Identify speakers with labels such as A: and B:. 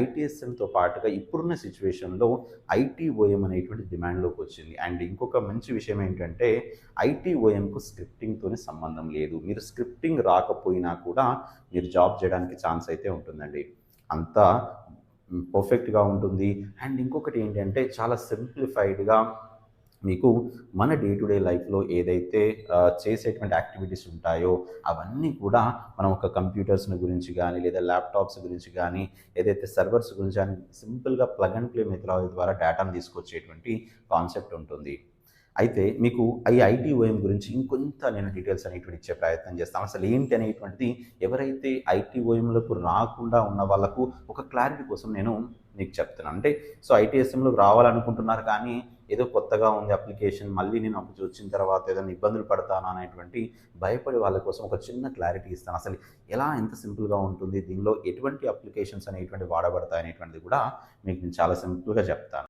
A: ఐటీఎస్ఎల్తో పాటుగా ఇప్పుడున్న సిచ్యువేషన్లో ఐటీఓఎం అనేటువంటి డిమాండ్లోకి వచ్చింది. అండ్ ఇంకొక మంచి విషయం ఏంటంటే ఐటీఓఎంకు స్క్రిప్టింగ్తోనే సంబంధం లేదు. మీరు స్క్రిప్టింగ్ రాకపోయినా కూడా మీరు జాబ్ చేయడానికి ఛాన్స్ అయితే ఉంటుందండి. అంతా పర్ఫెక్ట్గా ఉంటుంది. అండ్ ఇంకొకటి ఏంటంటే చాలా సింప్లిఫైడ్గా మీకు మన డే టు డే లైఫ్లో ఏదైతే చేసేటువంటి యాక్టివిటీస్ ఉంటాయో అవన్నీ కూడా మనం ఒక కంప్యూటర్స్ గురించి కానీ లేదా ల్యాప్టాప్స్ గురించి కానీ ఏదైతే సర్వర్స్ గురించి కానీ సింపుల్గా ప్లగ్ అండ్ ప్లే మెథడాలజీ ద్వారా డేటాను తీసుకొచ్చేటువంటి కాన్సెప్ట్ ఉంటుంది. అయితే మీకు ఈ ఐటీఓఎం గురించి ఇంకొంత నేను డీటెయిల్స్ అనేటువంటి ఇచ్చే ప్రయత్నం చేస్తాను. అసలు ఏంటి అనేటువంటిది ఎవరైతే ఐటీఓఎంలకు రాకుండా ఉన్న వాళ్ళకు ఒక క్లారిటీ కోసం నేను మీకు చెప్తున్నాను. అంటే సో ఐటీఎస్ఎంలోకి రావాలనుకుంటున్నారు కానీ ఏదో కొత్తగా ఉంది అప్లికేషన్ మళ్ళీ నేను అప్పుడు వచ్చిన తర్వాత ఏదైనా ఇబ్బందులు పడతానా అనేటువంటి భయపడే వాళ్ళ కోసం ఒక చిన్న క్లారిటీ ఇస్తాను. అసలు ఎలా ఎంత సింపుల్గా ఉంటుంది? దీనిలో ఎటువంటి అప్లికేషన్స్ అనేటువంటి వాడబడతాయి అనేటువంటిది కూడా మీకు నేను చాలా సింపుల్గా చెప్తాను.